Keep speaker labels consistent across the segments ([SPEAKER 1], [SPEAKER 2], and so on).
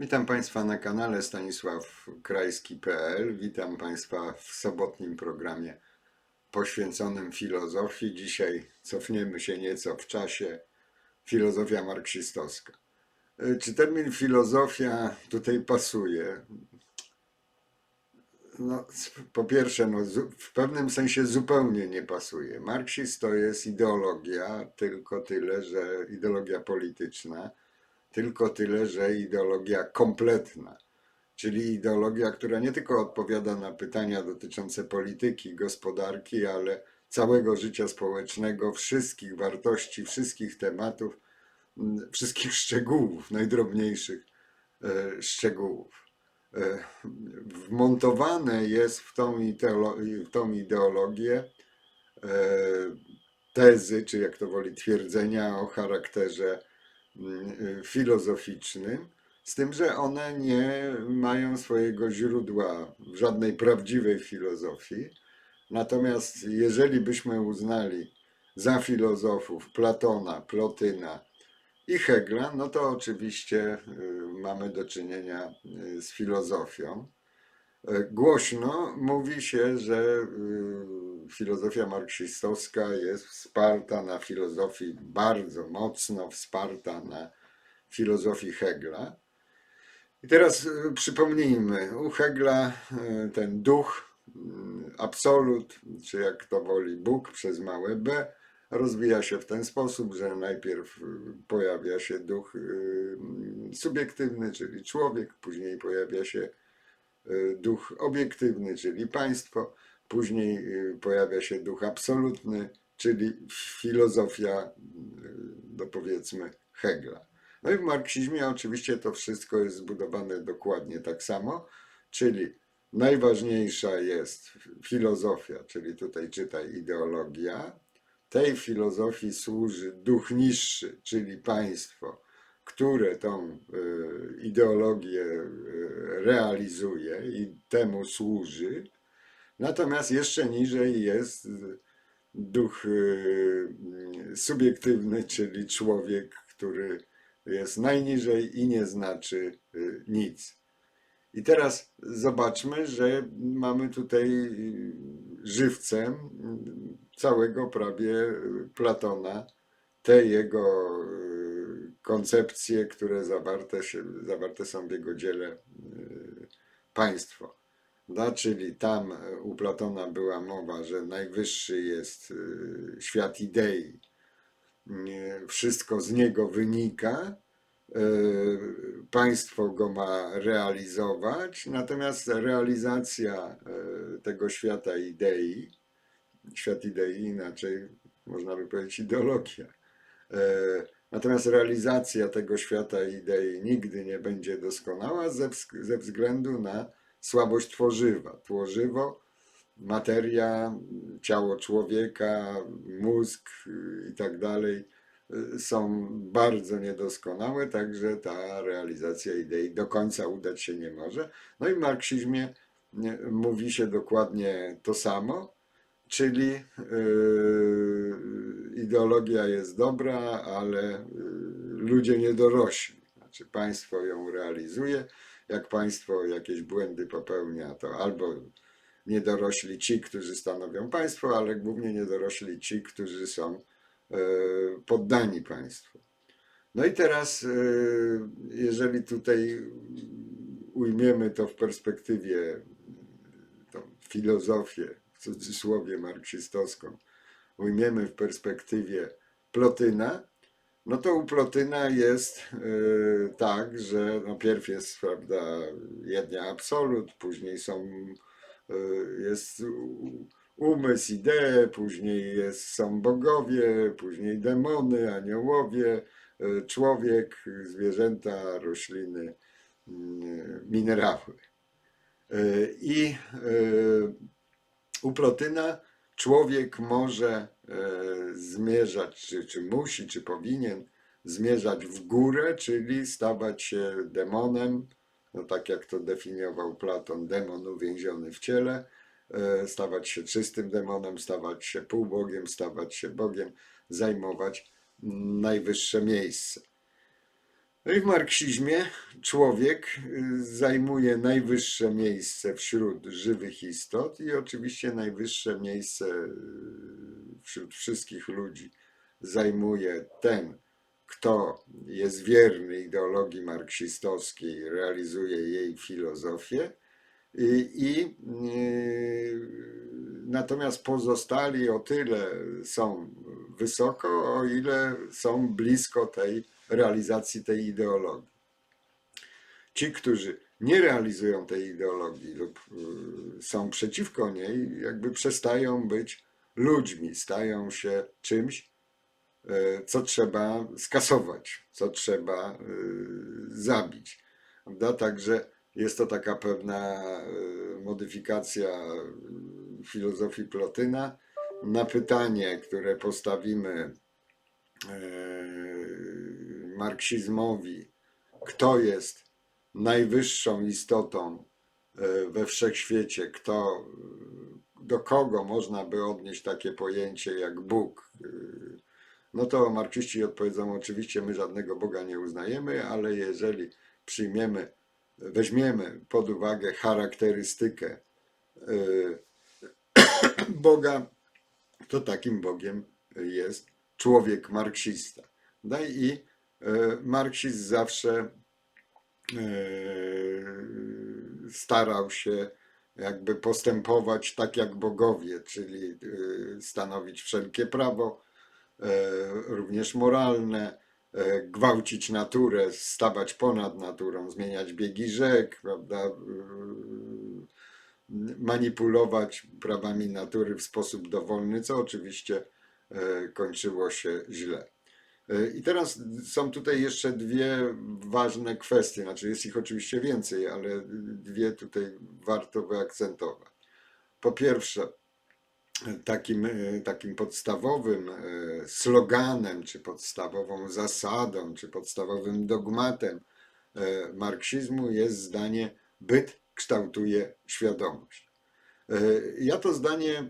[SPEAKER 1] Witam Państwa na kanale Stanisław Krajski.pl. Witam Państwa w sobotnim programie poświęconym filozofii. Dzisiaj cofniemy się nieco w czasie. Filozofia marksistowska. Y, Czy termin filozofia tutaj pasuje? No, po pierwsze, no, w pewnym sensie zupełnie nie pasuje. Marksizm to jest ideologia, tylko tyle, że ideologia polityczna, tylko tyle, że ideologia kompletna, czyli ideologia, która nie tylko odpowiada na pytania dotyczące polityki, gospodarki, ale całego życia społecznego, wszystkich wartości, wszystkich tematów, wszystkich szczegółów, najdrobniejszych e, szczegółów. E, Wmontowane jest w tą, w tą ideologię e, tezy, czy jak to woli twierdzenia o charakterze filozoficznym, z tym, że one nie mają swojego źródła w żadnej prawdziwej filozofii. Natomiast jeżeli byśmy uznali za filozofów Platona, Plotyna i Hegla, no to oczywiście y, mamy do czynienia y, z filozofią. Głośno mówi się, że y, filozofia marksistowska jest wsparta na filozofii, bardzo mocno wsparta na filozofii Hegla. I teraz y, przypomnijmy, u Hegla y, ten duch, y, absolut, czy jak to woli Bóg przez małe b, rozwija się w ten sposób, że najpierw pojawia się duch subiektywny, czyli człowiek, później pojawia się duch obiektywny, czyli państwo, później y, pojawia się duch absolutny, czyli filozofia, y, no powiedzmy, Hegla. No i w marksizmie oczywiście to wszystko jest zbudowane dokładnie tak samo, czyli najważniejsza jest filozofia, czyli tutaj czytaj ideologia. Tej filozofii służy duch niższy, czyli państwo, które tą y, ideologię realizuje i temu służy. Natomiast jeszcze niżej jest duch y, subiektywny, czyli człowiek, który jest najniżej i nie znaczy y, nic. I teraz zobaczmy, że mamy tutaj y, żywcem całego prawie Platona, te jego koncepcje, które zawarte, zawarte są w jego dziele Państwo. Da, czyli tam y, u Platona była mowa, że najwyższy jest y, świat idei, wszystko z niego wynika, e, państwo go ma realizować, natomiast realizacja e, tego świata idei, świat idei inaczej można by powiedzieć ideologia, e, natomiast realizacja tego świata idei nigdy nie będzie doskonała ze względu na słabość tworzywa. Tworzywo materia, ciało człowieka, mózg y, i tak dalej y, są bardzo niedoskonałe, także ta realizacja idei do końca udać się nie może. No i w marksizmie nie, mówi się dokładnie to samo, czyli y, ideologia jest dobra, ale y, ludzie nie dorośli. Znaczy państwo ją realizuje. Jak państwo jakieś błędy popełnia, to albo niedorośli ci, którzy stanowią państwo, ale głównie niedorośli ci, którzy są e, poddani państwu. No i teraz, e, jeżeli tutaj ujmiemy to w perspektywie, tą filozofię, w cudzysłowie marksistowską, ujmiemy w perspektywie Plotyna, no to u Plotyna jest e, tak, że no pierw jest, prawda, jednia absolut, później są y, jest umysł, idee, później jest, są bogowie, później demony, aniołowie, y, człowiek, zwierzęta, rośliny, y, minerały. Y, I y, u Plotyna człowiek może zmierzać, czy, czy musi, czy powinien zmierzać w górę, czyli stawać się demonem, no tak jak to definiował Platon, demon uwięziony w ciele, e, stawać się czystym demonem, stawać się półbogiem, stawać się Bogiem, zajmować najwyższe miejsce. No i w marksizmie człowiek y, zajmuje najwyższe miejsce wśród żywych istot i oczywiście najwyższe miejsce y, wśród wszystkich ludzi zajmuje ten, kto jest wierny ideologii marksistowskiej, realizuje jej filozofię. I, i y, natomiast pozostali o tyle są wysoko, o ile są blisko tej realizacji tej ideologii. Ci, którzy nie realizują tej ideologii lub y, są przeciwko niej, jakby przestają być ludźmi, stają się czymś, y, co trzeba skasować, co trzeba y, zabić. Także jest to taka pewna modyfikacja filozofii Plotyna. Na pytanie, które postawimy marksizmowi, kto jest najwyższą istotą e, we wszechświecie, kto, do kogo można by odnieść takie pojęcie jak Bóg, e, no to marksiści odpowiedzą, oczywiście my żadnego Boga nie uznajemy, ale jeżeli przyjmiemy, weźmiemy pod uwagę charakterystykę e, Boga, to takim Bogiem jest człowiek marksista. No i e, marksizm zawsze e, starał się jakby postępować tak jak bogowie, czyli e, stanowić wszelkie prawo, e, również moralne, e, gwałcić naturę, stawać ponad naturą, zmieniać biegi rzek, prawda, e, manipulować prawami natury w sposób dowolny, co oczywiście e, kończyło się źle. E, I teraz są tutaj jeszcze dwie ważne kwestie, znaczy jest ich oczywiście więcej, ale dwie tutaj warto wyakcentować. Po pierwsze, takim, e, takim podstawowym e, sloganem, czy podstawową zasadą, czy podstawowym dogmatem marksizmu jest zdanie byt kształtuje świadomość. E, Ja to zdanie e,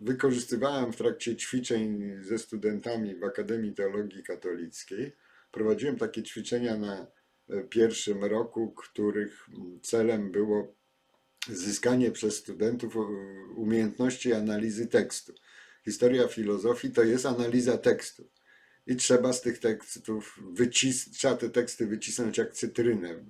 [SPEAKER 1] wykorzystywałem w trakcie ćwiczeń ze studentami w Akademii Teologii Katolickiej. Prowadziłem takie ćwiczenia na e, pierwszym roku, których celem było zyskanie przez studentów e, umiejętności analizy tekstu. Historia filozofii to jest analiza tekstu. I trzeba z tych tekstów trzeba te teksty wycisnąć jak cytrynę.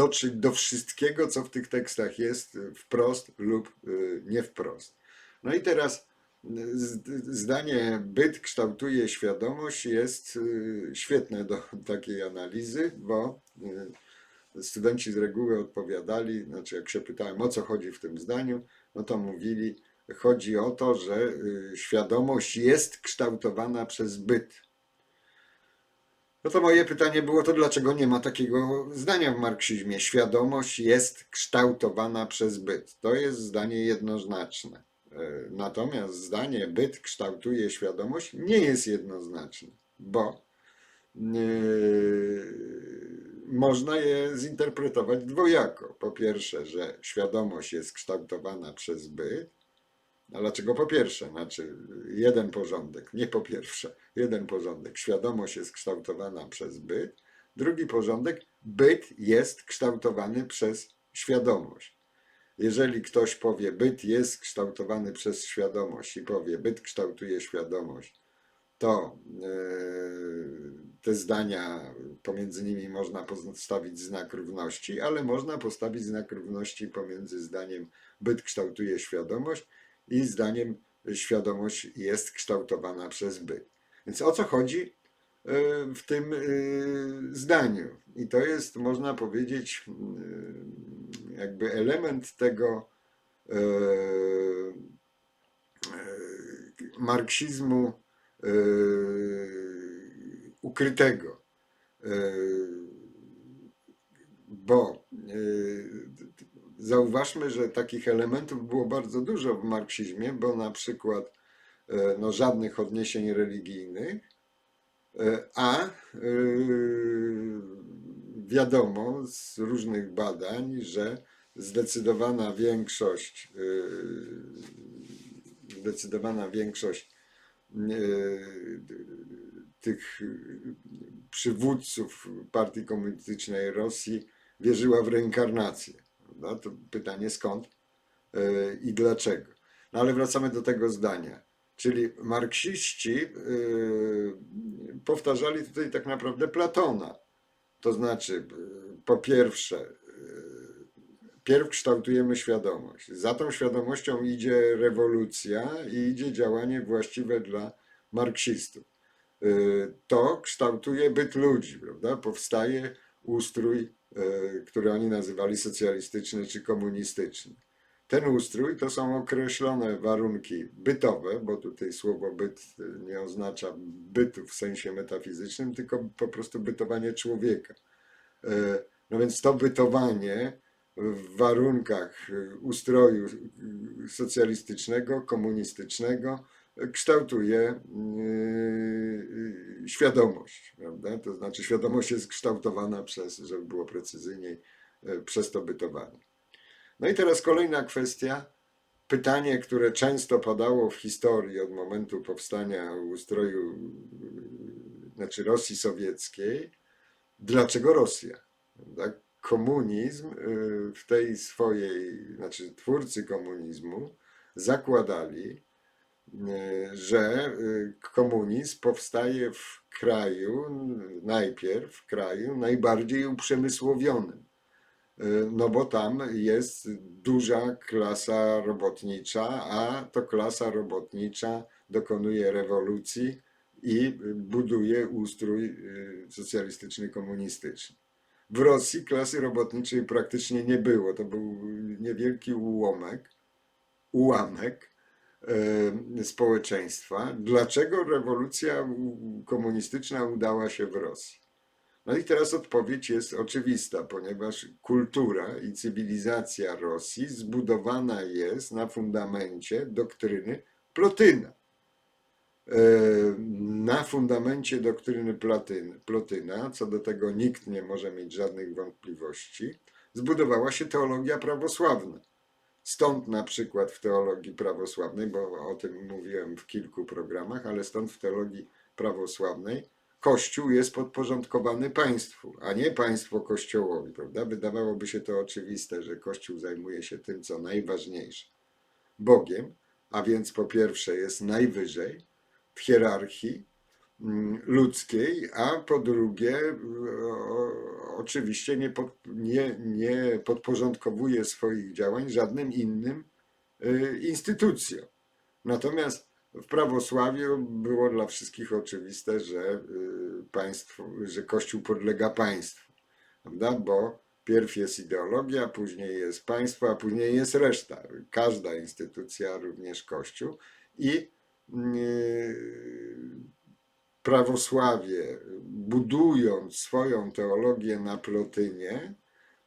[SPEAKER 1] Dotrzeć do wszystkiego, co w tych tekstach jest, wprost lub y, nie wprost. No i teraz y, zdanie byt kształtuje świadomość jest y, świetne do takiej analizy, bo studenci z reguły odpowiadali, znaczy jak się pytałem o co chodzi w tym zdaniu, no to mówili, chodzi o to, że świadomość jest kształtowana przez byt. No to moje pytanie było to, dlaczego nie ma takiego zdania w marksizmie? Świadomość jest kształtowana przez byt. To jest zdanie jednoznaczne. E, Natomiast zdanie byt kształtuje świadomość nie jest jednoznaczne, bo Yy, można je zinterpretować dwojako. Po pierwsze, że świadomość jest kształtowana przez byt. Dlaczego po pierwsze? Znaczy, jeden porządek, nie po pierwsze, jeden porządek. Świadomość jest kształtowana przez byt. Drugi porządek, byt jest kształtowany przez świadomość. Jeżeli ktoś powie, byt jest kształtowany przez świadomość i powie, byt kształtuje świadomość, to e, te zdania, pomiędzy nimi można postawić znak równości, ale można postawić znak równości pomiędzy zdaniem byt kształtuje świadomość i zdaniem świadomość jest kształtowana przez byt. Więc o co chodzi e, w tym e, zdaniu? I to jest, można powiedzieć, e, jakby element tego marksizmu ukrytego. Bo zauważmy, że takich elementów było bardzo dużo w marksizmie, bo na przykład e, no, żadnych odniesień religijnych, e, a e, wiadomo z różnych badań, że zdecydowana większość, zdecydowana większość tych przywódców partii komunistycznej Rosji wierzyła w reinkarnację. Prawda? To pytanie skąd e, i dlaczego. No ale wracamy do tego zdania. Czyli marksiści e, powtarzali tutaj tak naprawdę Platona. To znaczy, e, po pierwsze, pierw kształtujemy świadomość. Za tą świadomością idzie rewolucja i idzie działanie właściwe dla marksistów. Y, To kształtuje byt ludzi, prawda? Powstaje ustrój, y, który oni nazywali socjalistyczny czy komunistyczny. Ten ustrój to są określone warunki bytowe, bo tutaj słowo byt nie oznacza bytu w sensie metafizycznym, tylko po prostu bytowanie człowieka. Y, No więc to bytowanie w warunkach ustroju socjalistycznego, komunistycznego kształtuje yy, świadomość, prawda? To znaczy świadomość jest kształtowana przez, żeby było precyzyjniej, yy, przez to bytowanie. No i teraz kolejna kwestia, pytanie, które często padało w historii od momentu powstania ustroju, yy, znaczy Rosji Sowieckiej, dlaczego Rosja? Komunizm yy, w tej swojej, znaczy twórcy komunizmu zakładali, że y, komunizm powstaje w kraju, najpierw w kraju najbardziej uprzemysłowionym. Y, No bo tam jest duża klasa robotnicza, a to klasa robotnicza dokonuje rewolucji i buduje ustrój socjalistyczny, komunistyczny. W Rosji klasy robotniczej praktycznie nie było. To był niewielki ułamek, ułamek e, społeczeństwa. Dlaczego rewolucja komunistyczna udała się w Rosji? No i teraz odpowiedź jest oczywista, ponieważ kultura i cywilizacja Rosji zbudowana jest na fundamencie doktryny Plotyna. E, Na fundamencie doktryny Plotyna, co do tego nikt nie może mieć żadnych wątpliwości, zbudowała się teologia prawosławna. Stąd na przykład w teologii prawosławnej, bo o tym mówiłem w kilku programach, ale stąd w teologii prawosławnej Kościół jest podporządkowany państwu, a nie państwo Kościołowi, prawda? Wydawałoby się to oczywiste, że Kościół zajmuje się tym, co najważniejsze. Bogiem, a więc po pierwsze jest najwyżej w hierarchii ludzkiej, a po drugie oczywiście nie, pod, nie, nie podporządkowuje swoich działań żadnym innym y, instytucjom. Natomiast w prawosławiu było dla wszystkich oczywiste, że y, państwo, że Kościół podlega państwu, prawda? Bo pierw jest ideologia, później jest państwo, a później jest reszta. Każda instytucja, również Kościół. I y, prawosławie, budując swoją teologię na Plotynie,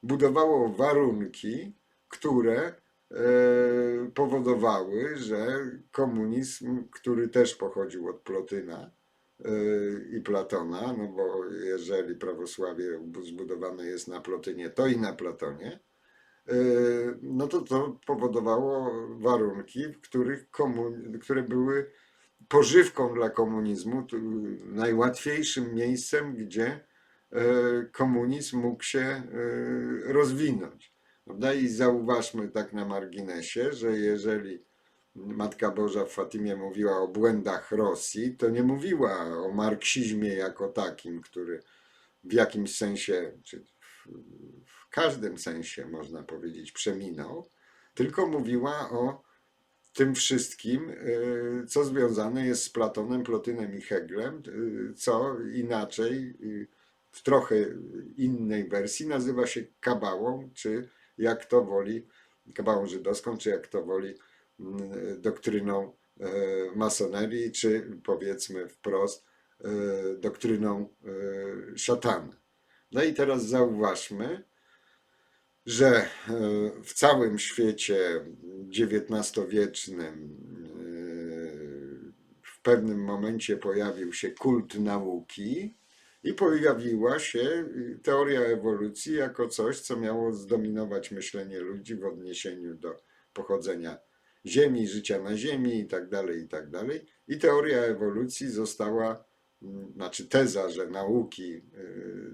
[SPEAKER 1] budowało warunki, które e, powodowały, że komunizm, który też pochodził od Plotyna e, i Platona, no bo jeżeli prawosławie zbudowane jest na Plotynie, to i na Platonie, e, no to to powodowało warunki, w których które były pożywką dla komunizmu, najłatwiejszym miejscem, gdzie e, komunizm mógł się e, rozwinąć. I zauważmy tak na marginesie, że jeżeli Matka Boża w Fatimie mówiła o błędach Rosji, to nie mówiła o marksizmie jako takim, który w jakimś sensie, czy w każdym sensie można powiedzieć, przeminął, tylko mówiła o tym wszystkim, y, co związane jest z Platonem, Plotynem i Heglem, y, co inaczej, y, w trochę innej wersji, nazywa się kabałą, czy jak to woli, kabałą żydowską, czy jak to woli, mm, doktryną e, masonerii, czy powiedzmy wprost, e, doktryną e, szatana. No i teraz zauważmy, że e, w całym świecie XIX-wiecznym e, w pewnym momencie pojawił się kult nauki i pojawiła się teoria ewolucji jako coś, co miało zdominować myślenie ludzi w odniesieniu do pochodzenia Ziemi, życia na Ziemi i tak dalej, i tak. I teoria ewolucji została, mm, znaczy teza, że nauki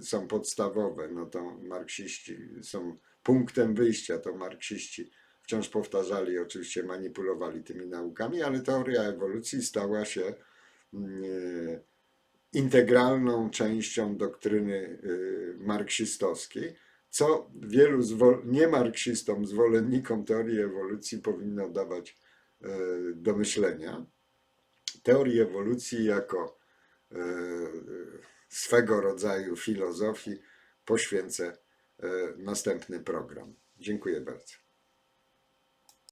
[SPEAKER 1] są podstawowe, no to marksiści są punktem wyjścia, to marksiści wciąż powtarzali, oczywiście manipulowali tymi naukami, ale teoria ewolucji stała się mm, integralną częścią doktryny y, marksistowskiej, co wielu niemarksistom, zwolennikom teorii ewolucji powinno dawać y, do myślenia. Teorii ewolucji jako swego rodzaju filozofii poświęcę następny program. Dziękuję bardzo.